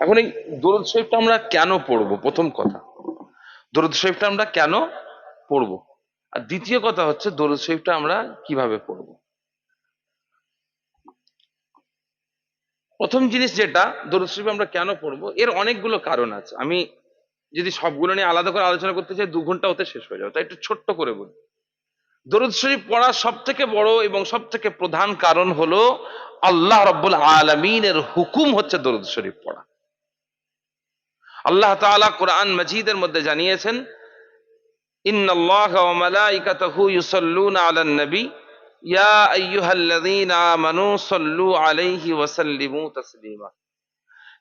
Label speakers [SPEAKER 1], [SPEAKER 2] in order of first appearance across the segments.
[SPEAKER 1] এখন এই দরুদ শরীফটা আমরা কেন পড়ব? প্রথম কথা। দরুদ শরীফটা আমরা কেন পড়ব? আর দ্বিতীয় কথা হচ্ছে, দরুদ শরীফটা আমরা কীভাবে পড়ব? প্রথম জিনিস যেটা, দরুদ শরীফ আমরা কেন পড়ব? এর অনেকগুলো কারণ আছে। আমি যদি সবগুলো নিয়ে আলাদা করে আলোচনা করতে চাই, দু ঘণ্টা হতে শেষ হয়ে যাবে। তাই একটু ছোট্ট করে বলি। দরুদ শরীফ পড়ার সব থেকে বড় এবং সব থেকে প্রধান কারণ হলো, আল্লাহ রব্বুল আলমিনের হুকুম হচ্ছে দরুদ শরীফ পড়া। আল্লাহ তাআলা কোরআন মজিদের মধ্যে জানিয়েছেন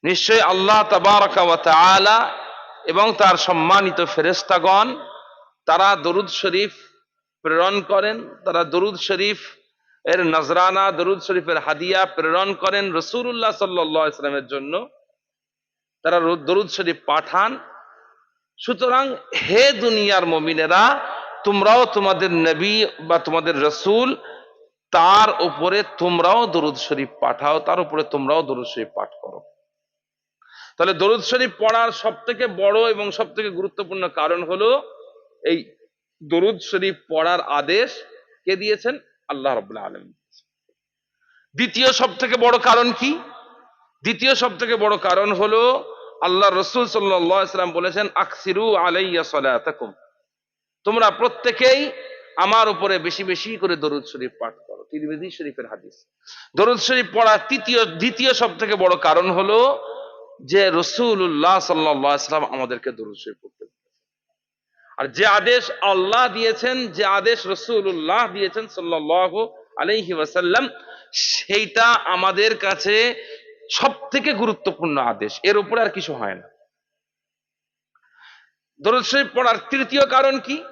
[SPEAKER 1] নিশ্চয় আল্লাহ তাআলা এবং তার সম্মানিত ফেরেশতাগণ, তারা দরুদ শরীফ প্রেরণ করেন, তারা দরুদ শরীফ এর নজরানা, দরুদ শরীফের হাদিয়া প্রেরণ করেন রসুল্লাহ সাল্লাহ ইসলামের জন্য। তারা দরুদ শরীফ পাঠান। সুতরাং হে দুনিয়ার মমিনেরা, তোমরাও তোমাদের নবী বা তোমাদের রসুল, তার উপরে তোমরাও দরুদ শরীফ পাঠাও, তার উপরে তোমরাও দরুদ শরীফ পাঠ করো। তাহলে দরুদ শরীফ পড়ার সব থেকে বড় এবং সব থেকে গুরুত্বপূর্ণ কারণ হলো, এই দরুদ শরীফ পড়ার আদেশ কে দিয়েছেন? আল্লাহ রবুল্লাহ আলম দ্বিতীয় সব থেকে বড় কারণ কি? দ্বিতীয় সব থেকে বড় কারণ হলো আল্লাহ রসুল সাল্লাম বলেছেন, আকসিরু আলাইয়া সালাতাকুম। তোমরা প্রত্যেকেই আমার উপরে বেশি বেশি করে দরুদ শরীফ পাঠ করো। তিরমিজি শরীফের হাদিস। দরুদ শরীফ পড়ার তৃতীয়, দ্বিতীয় সব থেকে বড় কারণ হলো যে রসুল্লাহ সাল্লাম আমাদেরকে দরুদ শরীফ পড়তে আর যে আদেশ আল্লাহ দিয়েছেন, যে আদেশ রসুল্লাহ দিয়েছেন সাল্লাহ আলহি ওয়াসাল্লাম, সেইটা আমাদের কাছে সব থেকে গুরুত্বপূর্ণ আদেশ। এর উপরে আর কিছু হয় না। দরুদ শরীফ পড়ার তৃতীয় কারণ কি?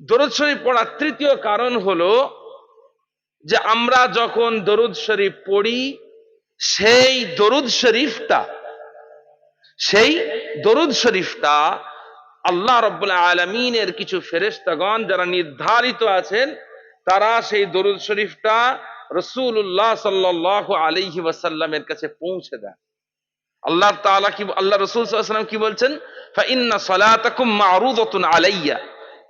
[SPEAKER 1] দরুদ শরীফ পড়ার তৃতীয় কারণ হলো যে আমরা যখন দরুদ শরীফ পড়ি, সেই দরুদ শরীফটা, সেই দরুদ শরীফটা আল্লাহ রব্বুল্লাহ আলমিনের কিছু ফেরেশতাগণ যারা নির্ধারিত আছেন, তারা সেই দরুদ শরীফটা রসুল্লাহ সাল্লাহ আলহি ওয়াসাল্লামের কাছে পৌঁছে দেয় আল্লাহ তাআলা কি আল্লাহ রসুল সাল্লাম কি বলছেন? আলাইয়া।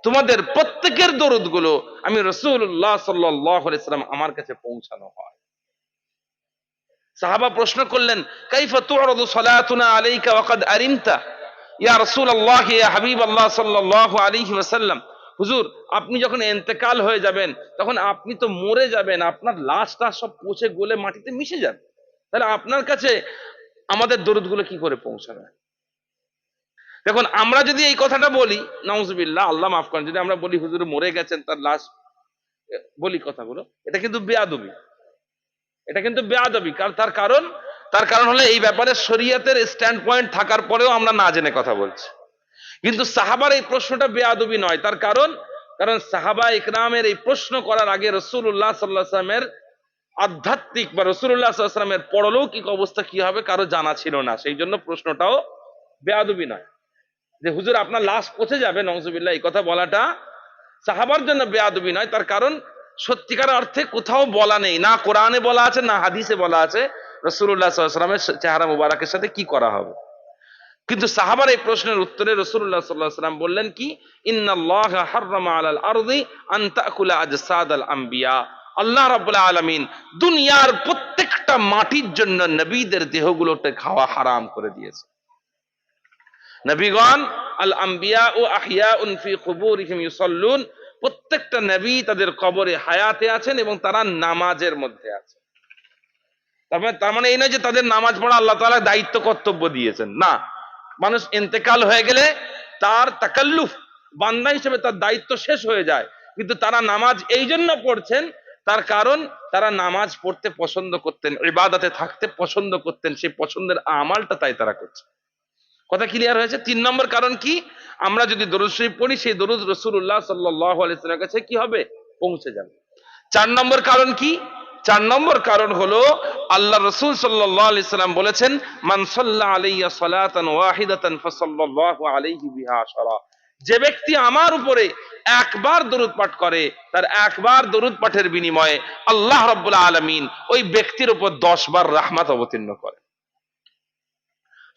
[SPEAKER 1] তোমাদের প্রত্যেকের দরুদগুলো আমি রসুল্লাহ সাল্লাহ সাল্লাম আমার কাছে পৌঁছানো হয়। সাহাবা প্রশ্ন করলেন, কাইফা সালাতুনা আলাইকা ওয়াকাদ আরিমতা? ইয়া রাসূলুল্লাহ ওয়াসাল্লাম হুজুর, আপনি যখন ইন্তেকাল হয়ে যাবেন, তখন আপনি তো মরে যাবেন, আপনার লাশটা সব পচে গলে মাটিতে মিশে যাবে। তাহলে আপনার কাছে আমাদের দরুদগুলো কি করে পৌঁছাবে? দেখুন, আমরা যদি এই কথাটা বলি, নাউজুবিল্লাহ, আল্লাহ মাফ করেন, যদি আমরা বলি হুজুর মরে গেছেন, তার লাশ বলি কথাগুলো, এটা কিন্তু বেয়াদবি। এটা কিন্তু বেয়াদবি কারণ তার কারণ তার কারণ হলো এই ব্যাপারে শরীয়তের স্ট্যান্ড পয়েন্ট থাকার পরেও আমরা না জেনে কথা বলছি। কিন্তু সাহাবার এই প্রশ্নটা বেয়াদবি নয়। তার কারণ কারণ সাহাবা ইকরামের এই প্রশ্ন করার আগে রসুল্লাহ সাল্লাহামের আধ্যাত্মিক বা রসুল্লাহ সাল্লামের পরলৌকিক অবস্থা কি হবে কারও জানা ছিল না। সেই জন্য প্রশ্নটাও বেয়াদবি নয়। যে হুজুর, আপনার লাশ পচে যাবে নজুবিল্লাহ এই কথা বলাটা সাহাবার জন্য বেয়াদবি নয়। তার কারণ, সত্যিকার অর্থে কোথাও বলা নেই। না কোরআনে বলা আছে, না হাদিসে বলা আছে রসুল্লাহ সাল্লামের চেহারা মুবারকের সাথে কি করা হবে। কিন্তু সাহাবার এই প্রশ্নের উত্তরে রসুল্লাহ সাল্লাহ সাল্লাম বললেন কি? আল্লাহ রাব্বুল আলামিন দুনিয়ার প্রত্যেকটা মাটির জন্য নবীদের দেহগুলোকে খাওয়া হারাম করে দিয়েছে। নবীগণ, আল আম্বিয়া ও আহিয়া উনফি কুবুরিহিম ইউসাল্লুন, প্রত্যেকটা নবী তাদের কবরে হায়াতে আছেন এবং তারা নামাজের মধ্যে আছে। তার মানে মানে এই নয় যে তাদের নামাজ পড়া আল্লাহ তাআলা দায়িত্ব কর্তব্য দিয়েছেন। না মানুষ ইন্তেকাল হয়ে গেলে তার তাকাল্লুফ, বান্দা হিসেবে তার দায়িত্ব শেষ হয়ে যায়। কিন্তু তারা নামাজ এই জন্য পড়ছেন, তার কারণ তারা নামাজ পড়তে পছন্দ করতেন, ইবাদতে থাকতে পছন্দ করতেন, সেই পছন্দের আমালটা তাই তারা করছে। কথা ক্লিয়ার হয়েছে? তিন নম্বর কারণ কি? আমরা যদি দরুদ শরীফ পড়ি, সেই দরুদ রসুল্লাহ সাল্লাহ আলাইসলামের কাছে কি হবে? পৌঁছে যাবে। চার নম্বর কারণ কি? চার নম্বর কারণ হলো আল্লাহ রসুল সাল্লাম বলেছেন যে ব্যক্তি আমার উপরে একবার দরুদ পাঠ করে, তার একবার দরুদ পাঠের বিনিময়ে আল্লাহ রাব্বুল আলামিন ওই ব্যক্তির উপর দশ বার রাহমাত অবতীর্ণ করে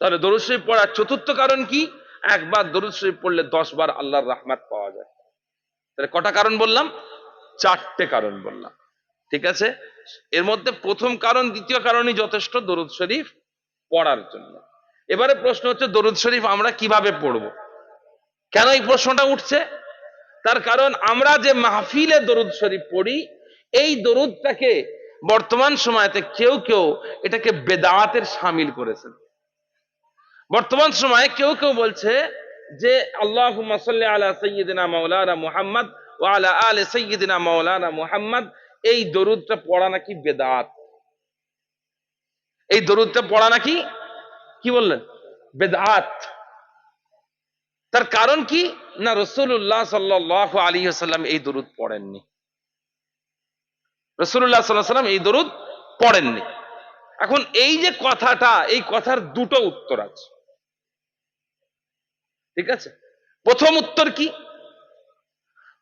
[SPEAKER 1] তাহলে দরুদ শরীফ পড়ার চতুর্থ কারণ কি? একবার দরুদ শরীফ পড়লে দশ বার আল্লাহর রাহমাত পাওয়া যায়। তাহলে কটা কারণ বললাম? চারটে কারণ বললাম। ঠিক আছে? এর মধ্যে প্রথম কারণ, দ্বিতীয় কারণই যথেষ্ট দরুদ শরীফ পড়ার জন্য। এবারে প্রশ্ন হচ্ছে, দরুদ শরীফ আমরা কীভাবে পড়ব? কেন এই প্রশ্নটা উঠছে? তার কারণ, আমরা যে মাহফিলে দরুদ শরীফ পড়ি, এই দরুদটাকে বর্তমান সময়তে কেউ কেউ এটাকে বেদাতের সামিল করেছেন। বর্তমান সময়ে কেউ কেউ বলছে যে আল্লাহ আলা সৈয়দিনা মাওলানা মুহাম্মদ আলা আলে সৈয়দিনা মাওলানা মুহাম্মদ এই দরুদটা পড়া নাকি বেদাত? এই দরুদটা পড়া নাকি, কি বললেন? বেদাত। তার কারণ কি? না রসুল্লাহ সাল্লাহ আলী সাল্লাম এই দরুদ পড়েননি। রসুল্লাহ সাল্লাহ সাল্লাম এই দরুদ পড়েননি। এখন এই যে কথাটা, এই কথার দুটো উত্তর আছে। ঠিক আছে? প্রথম উত্তর কি?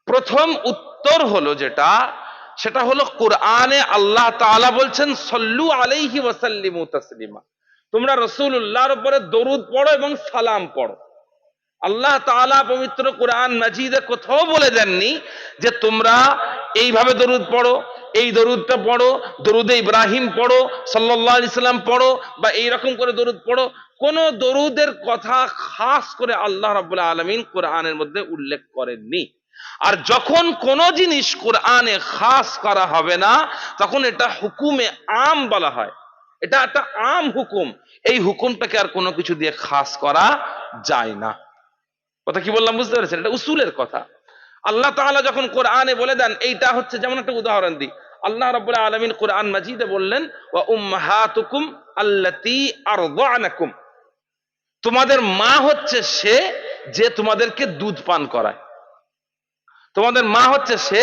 [SPEAKER 1] প্রথম উত্তর হলো যেটা সেটা হলো কোরআনে আল্লাহ তাআলা বলছেন, সল্লু আলাইহি ওয়াসাল্লিমু তাসলিমা। তোমরা রসুল্লাহর উপরে দরুদ পড়ো এবং সালাম পড়ো। আল্লাহ তাআলা পবিত্র কোরআন মাজিদে কোথাও বলে দেননি যে তোমরা এইভাবে দরুদ পড়ো, এই দরুদটা পড়ো, দরুদে ইব্রাহিম পড়ো, সাল্লাল্লাহু আলাইহি সাল্লাম পড়ো বা এইরকম করে দরুদ পড়ো। কোন দরুদের কথা খাস করে আল্লাহ রাব্বুল আলামিন কোরআনের মধ্যে উল্লেখ করেননি। আর যখন কোন জিনিস কোরআনে খাস করা হবে না, তখন এটা হুকুমে আম বলা হয়। এটা একটা আম হুকুম। এই হুকুমটাকে আর কোনো কিছু দিয়ে খাস করা যায় না। কথা কি বললাম বুঝতে পেরেছেন? এটা উসুলের কথা। আল্লাহ তাআলা যখন কোরআনে বলে দেন, এইটা হচ্ছে যেমন একটা উদাহরণ দিই। আল্লাহ রাব্বুল আলামিন কোরআন মাজিদে বললেন, ওয়া উম্মাহাতুকুম আল্লাতী আরদানাকুম। তোমাদের মা হচ্ছে সে যে তোমাদেরকে দুধ পান করায়। তোমাদের মা হচ্ছে সে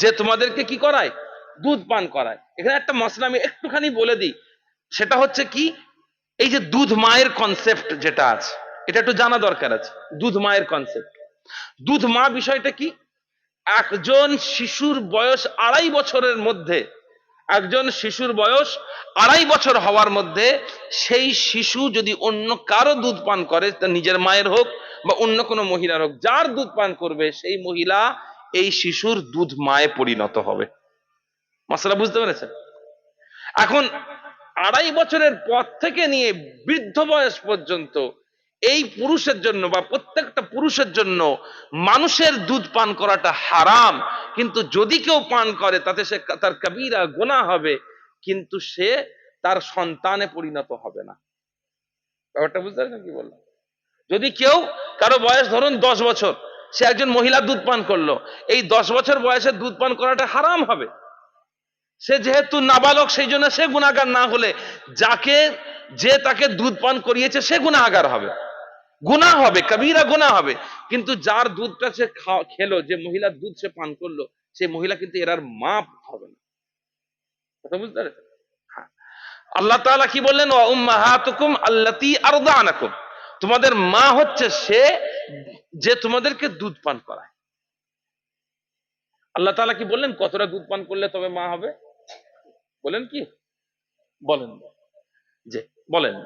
[SPEAKER 1] যে তোমাদেরকে কি করায়? দুধ পান করায়। এখানে একটা মশলা আমি একটুখানি বলে দিই। সেটা হচ্ছে কি? এই যে দুধ মায়ের কনসেপ্ট যেটা আছে, এটা একটু জানা দরকার আছে। দুধ মায়ের কনসেপ্ট দুধ মা বিষয়টা কি? একজন শিশুর বয়স আড়াই বছরের মধ্যে, একজন শিশুর বয়স আড়াই বছর হওয়ার মধ্যে সেই শিশু যদি অন্য কারও দুধ পান করে, তা নিজের মায়ের হোক বা অন্য কোনো মহিলার হোক যার দুধ পান করবে, সেই মহিলা এই শিশুর দুধ মায়ে পরিণত হবে। মশলা বুঝতে পেরেছেন? এখন আড়াই বছরের পর থেকে নিয়ে বৃদ্ধ বয়স পর্যন্ত এই পুরুষের জন্য বা প্রত্যেকটা পুরুষের জন্য মানুষের দুধ পান করাটা হারাম। কিন্তু যদি কেউ পান করে, তাতে সে তার কবিরা গোনা হবে, কিন্তু সে তার সন্তানে পরিণত হবে না। ব্যাপারটা বুঝতে পারছেন কি বললাম? যদি কেউ কারও বয়স ধরুন দশ বছর, সে একজন মহিলা দুধ পান করল, এই দশ বছর বয়সে দুধ পান করাটা হারাম হবে। সে যেহেতু নাবালক, সেই জন্য সে গুণাগার না হলে যাকে, যে তাকে দুধ পান করিয়েছে, সে গুণাগার হবে। গুণা হবে, কবিরা গুণা হবে। কিন্তু যার দুধটা সে খেলো, যে মহিলার দুধ সে পান করল, সেই মহিলা কিন্তু এরার মা হবে না। কথা বুঝতে পারে হ্যাঁ। আল্লাহ তাআলা কি বললেন, ওয়া উম্মাহাতুকুম আল্লাতী আরদানাকুম। তোমাদের মা হচ্ছে সে যে তোমাদেরকে দুধ পান করায়। আল্লাহ তাআলা কি বললেন? কতটা দুধ পান করলে তবে মা হবে? বলেন কি? বলেন। যে বলেন।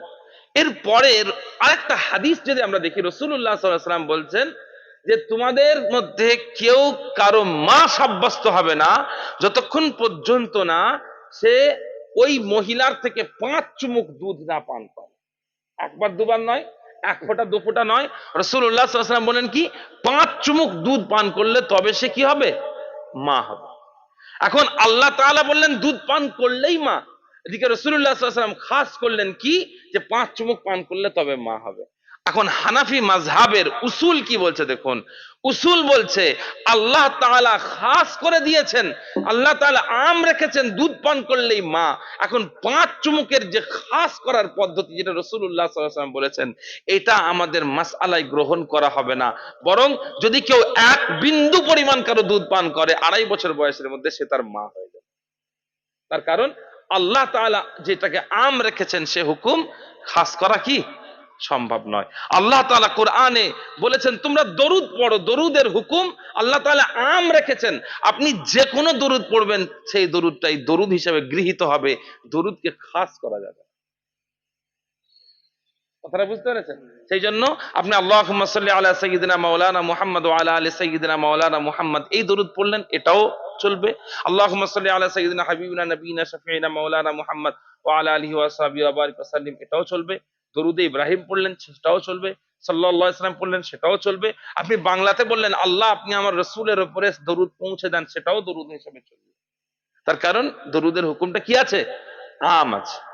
[SPEAKER 1] এর পরের আরেকটা হাদিস যদি আমরা দেখি রসুল্লাহ সাল্লাম বলছেন যে, তোমাদের মধ্যে কেউ কারও মা সাব্যস্ত হবে না, যতক্ষণ পর্যন্ত না সে ওই মহিলার থেকে পাঁচ চুমুক দুধ না পান করে। একবার দুবার নয় এক ফোঁটা, দু ফোঁটা নয়। রসুল্লাহ সাল্লাম বলেন কি, পাঁচ চুমুক দুধ পান করলে তবে সে কি হবে? মা হবে। এখন আল্লাহ তাআলা বললেন, দুধ পান করলেই মা। এদিকে রসুল্লাহ সাল্লাম খাস করলেন কি, যে পাঁচ চুমুক পান করলে তবে মা হবে। এখন হানাফি মাযহাবের উসুল কি বলছে দেখুন উসুল বলছে, আল্লাহ তাআলা খাস করে দিয়েছেন। আল্লাহ তাআলা আম রেখেছেন, দুধ পান করলেই মা। এখন পাঁচ চুমুকের যে খাস করার পদ্ধতি যেটা রসুল্লাহ সাল্লাম বলেছেন, এটা আমাদের মাসআলায় গ্রহণ করা হবে না। বরং যদি কেউ এক বিন্দু পরিমাণ কারও দুধ পান করে, আড়াই বছর বয়সের মধ্যে সে তার মা হয়ে যাবে। তার কারণ, আল্লাহ তাআলা যেটাকে আম রেখেছেন, সে হুকুম খাস করা কি? সম্ভব নয়। আল্লাহ তাআলা কোরআনে বলেছেন, তোমরা দরুদ পড়ো, দরুদের হুকুম আল্লাহ তাআলা আম রেখেছেন। আপনি যে কোনো দরুদ পড়বেন, সেই দরুদটাই দরুদ হিসেবে গৃহীত হবে। দরুদকে খাস করা যাবে সেই জন্য আপনি আল্লাহ সাল্লি সঈদিনা মাওলানা মুহাম্মদ আলা আলী সঈদিনা মাওলানা মুহাম্মদ, এই দরুদ পড়লেন, এটাও চলবে। আল্লাহ সাল্লি সঈদিনা হাবিবিনা নবীনা শফিনা মাওলানা মুহাম্মদ ও আলা ওয়াসাল্লিম এটাও চলবে। দরুদে ইব্রাহিম পড়লেন, সেটাও চলবে সাল্লাহ ইসলাম পড়লেন, সেটাও চলবে। আপনি বাংলাতে বললেন, আল্লাহ আপনি আমার রসুলের উপরে দরুদ পৌঁছে দেন, সেটাও দরুদ হিসেবে চলবে। তার কারণ দরুদের হুকুমটা কি আছে? আম আছে।